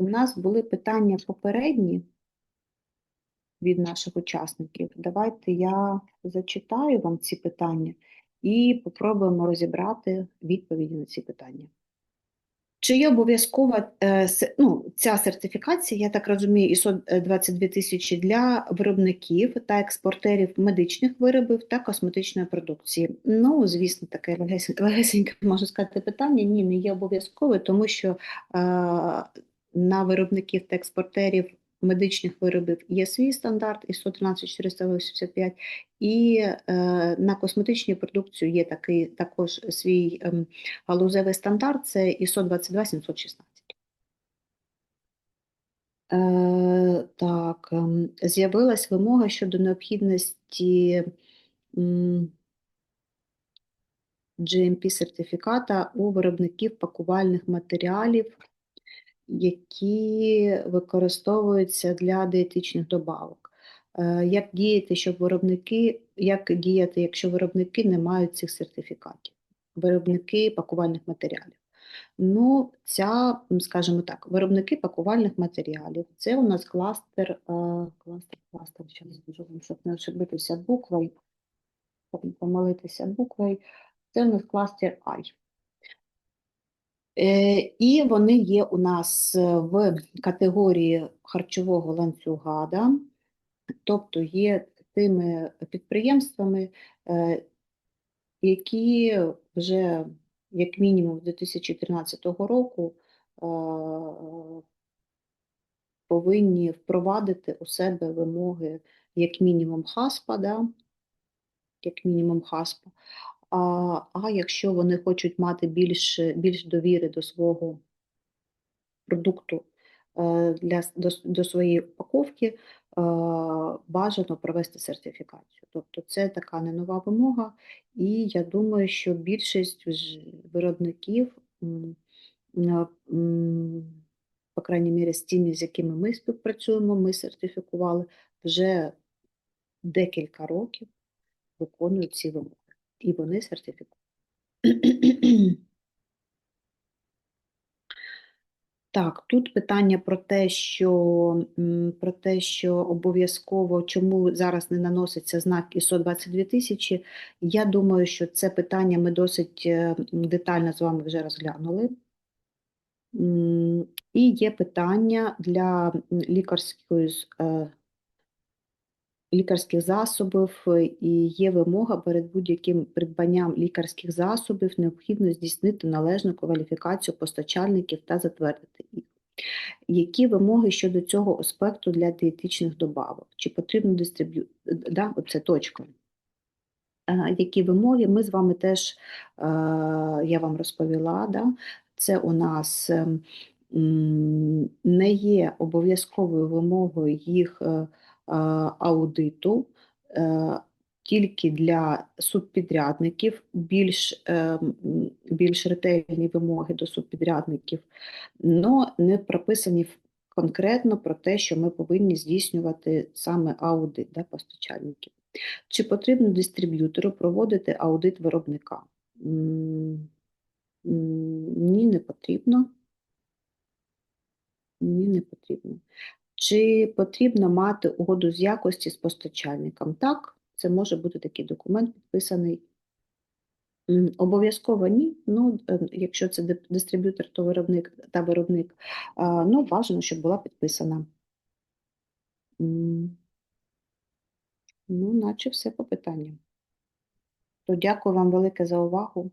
У нас були питання попередні від наших учасників. Давайте я зачитаю вам ці питання і попробуємо розібрати відповіді на ці питання. Чи є обов'язкова е, ну, ця сертифікація, я так розумію, ISO 22 тисячі для виробників та експортерів медичних виробів та косметичної продукції? Ну, звісно, таке легесеньке, можна сказати, питання. Ні, не є обов'язкове, тому що е, на виробників та експортерів медичних виробів. Є свій стандарт ISO 13485, і е, на косметичній продукцію є такий також свій ем, галузевий стандарт це ISO 22716. Е, так, ем, з'явилась вимога щодо необхідності GMP-сертифіката у виробників пакувальних матеріалів, які використовуються для дієтичних добавок. Е, Як діяти, щоб виробники, як діяти, якщо виробники не мають цих сертифікатів? Виробники пакувальних матеріалів. Ну, ця, скажімо так, виробники пакувальних матеріалів. Це у нас кластер, е, кластер, кластер, зараз скажу вам, щоб не ошибитися буквою, щоб не помилитися буквою. Це у нас кластер I. Е, І вони є у нас е, в категорії харчового ланцюга, да? тобто є тими підприємствами, е, які вже як мінімум з 2013 року повинні впровадити у себе вимоги як мінімум ХАСПА, да? як мінімум ХАСПА. А, а якщо вони хочуть мати більш, більш довіри до свого продукту е, для, до, до своєї упаковки, е, бажано провести сертифікацію. Тобто це така не нова вимога, і я думаю, що більшість виробників, е, по крайній мірі, з тими, з якими ми співпрацюємо, ми сертифікували вже декілька років виконують ці вимоги. І вони сертифікують. Так, тут питання про те, що, про те, що обов'язково чому зараз не наноситься знак ISO 22 тисячі. Я думаю, що це питання ми досить е, детально з вами вже розглянули. І є питання для лікарської е, лікарських засобів і є вимога перед будь-яким придбанням лікарських засобів необхідно здійснити належну кваліфікацію постачальників та затвердити їх. Які вимоги щодо цього аспекту для дієтичних добавок? Чи потрібно дистриб'ю... Да, оце точка. Які вимоги? Ми з вами теж, я вам розповіла, да? це у нас ем, не є обов'язковою вимогою їх е, аудиту, е, тільки для субпідрядників більш, е, більш ретельні вимоги до субпідрядників, але не прописані конкретно про те, що ми повинні здійснювати саме аудит да, постачальників. Чи потрібно дистриб'ютору проводити аудит виробника? Ні, не потрібно. Ні, не потрібно. Чи потрібно мати угоду з якості з постачальником? Так, це може бути такий документ підписаний. Обов'язково ні. Ну, е, якщо це дистриб'ютор, то виробник та виробник. Ну, бажано, щоб була підписана. Ну, наче все по питанням. То дякую вам велике за увагу.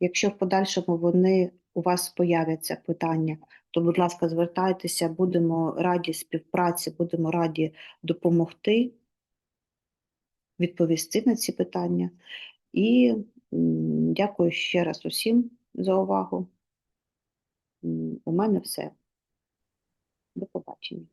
Якщо в подальшому вони у вас появляться питання, то, будь ласка, звертайтеся, будемо раді співпраці, будемо раді допомогти відповісти на ці питання. І дякую ще раз усім за увагу. У мене все. До побачення.